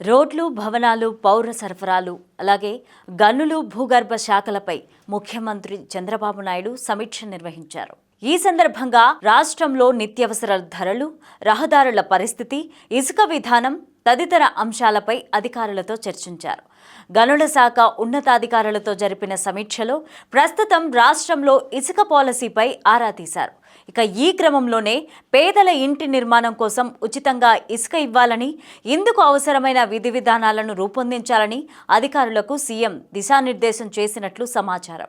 రోడ్లు భవనాలు పౌర సరఫరాలు అలాగే గనులు భూగర్భ శాఖలపై ముఖ్యమంత్రి చంద్రబాబు నాయుడు సమీక్ష నిర్వహించారు. ఈ సందర్భంగా రాష్ట్రంలో నిత్యావసర ధరలు రహదారుల పరిస్థితి ఇసుక విధానం తదితర అంశాలపై అధికారులతో చర్చించారు. గనుల శాఖ ఉన్నతాధికారులతో జరిపిన సమీక్షలో ప్రస్తుతం రాష్ట్రంలో ఇసుక పాలసీపై ఆరా తీశారు. ఇక ఈ క్రమంలోనే పేదల ఇంటి నిర్మాణం కోసం ఉచితంగా ఇసుక ఇవ్వాలని ఇందుకు అవసరమైన విధి విధానాలను రూపొందించాలని అధికారులకు సీఎం దిశానిర్దేశం చేసినట్లు సమాచారం.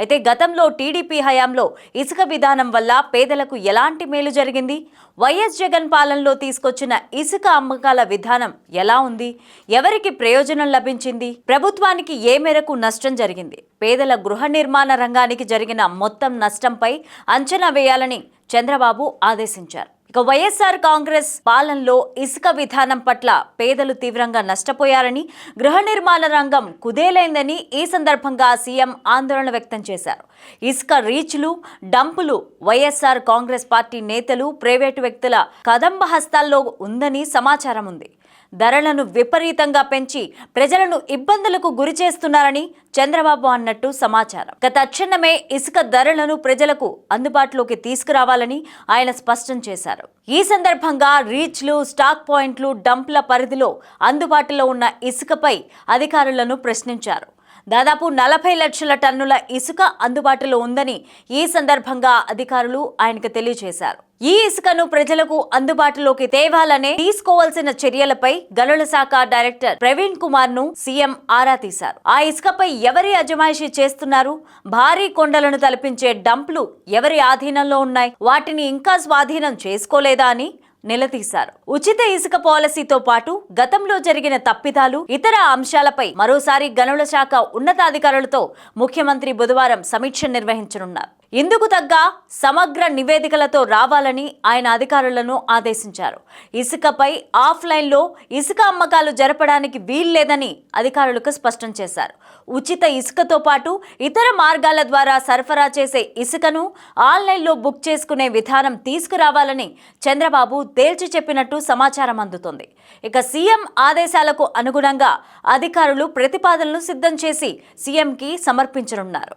అయితే గతంలో టీడీపీ హయాంలో ఇసుక విధానం వల్ల పేదలకు ఎలాంటి మేలు జరిగింది? వైఎస్ జగన్ పాలనలో తీసుకొచ్చిన ఇసుక అమ్మకాల విధానం ఎలా ఉంది? ఎవరికి ప్రయోజనం లభించింది? ప్రభుత్వానికి ఏ మేరకు నష్టం జరిగింది? పేదల గృహ నిర్మాణ రంగానికి జరిగిన మొత్తం నష్టంపై అంచనా వేయాలని చంద్రబాబు ఆదేశించారు. ఇక వైఎస్ఆర్ కాంగ్రెస్ పాలనలో ఇసుక విధానం పట్ల పేదలు తీవ్రంగా నష్టపోయారని గృహ నిర్మాణ రంగం కుదేలైందని ఈ సందర్భంగా సీఎం ఆందోళన వ్యక్తం చేశారు. ఇసుక రీచ్లు డంపులు వైఎస్ఆర్ కాంగ్రెస్ పార్టీ నేతలు ప్రైవేటు వ్యక్తుల కదంబ హస్తాల్లో ఉందని సమాచారం ఉంది. ధరలను విపరీతంగా పెంచి ప్రజలను ఇబ్బందులకు గురి చేస్తున్నారని చంద్రబాబు అన్నట్టు సమాచారం. గత తక్షణమే ఇసుక ధరలను ప్రజలకు అందుబాటులోకి తీసుకురావాలని ఆయన స్పష్టం చేశారు. ఈ సందర్భంగా రీచ్లు స్టాక్ పాయింట్లు డంప్ల పరిధిలో అందుబాటులో ఉన్న ఇసుకపై అధికారులను ప్రశ్నించారు. దాదాపు నలభై లక్షల టన్నుల ఇసుక అందుబాటులో ఉందని ఈ సందర్భంగా అధికారులు ఆయనకు తెలియజేశారు. ఈ ఇసుకను ప్రజలకు అందుబాటులోకి తేవాలనే తీసుకోవాల్సిన చర్యలపై గనుల శాఖ డైరెక్టర్ ప్రవీణ్ కుమార్ను సీఎం ఆరా తీశారు. ఆ ఇసుకపై ఎవరి అజమాయిషీ చేస్తున్నారు? భారీ కొండలను తలపించే డంప్లు ఎవరి ఆధీనంలో ఉన్నాయి? వాటిని ఇంకా స్వాధీనం చేసుకోలేదా అని నిలదీశారు. ఉచిత ఇసుక పాలసీతో పాటు గతంలో జరిగిన తప్పిదాలు ఇతర అంశాలపై మరోసారి గనుల శాఖ ఉన్నతాధికారులతో ముఖ్యమంత్రి బుధవారం సమీక్ష నిర్వహించనున్నారు. ఇందుకు తగ్గ సమగ్ర నివేదికలతో రావాలని ఆయన అధికారులను ఆదేశించారు. ఇసుకపై ఆఫ్లైన్లో ఇసుక అమ్మకాలు జరపడానికి వీల్లేదని అధికారులకు స్పష్టం చేశారు. ఉచిత ఇసుకతో పాటు ఇతర మార్గాల ద్వారా సరఫరా చేసే ఇసుకను ఆన్లైన్లో బుక్ చేసుకునే విధానం తీసుకురావాలని చంద్రబాబు తేల్చి చెప్పినట్టు సమాచారం అందుతోంది. ఇక సీఎం ఆదేశాలకు అనుగుణంగా అధికారులు ప్రతిపాదనలు సిద్ధం చేసి సీఎంకి సమర్పించనున్నారు.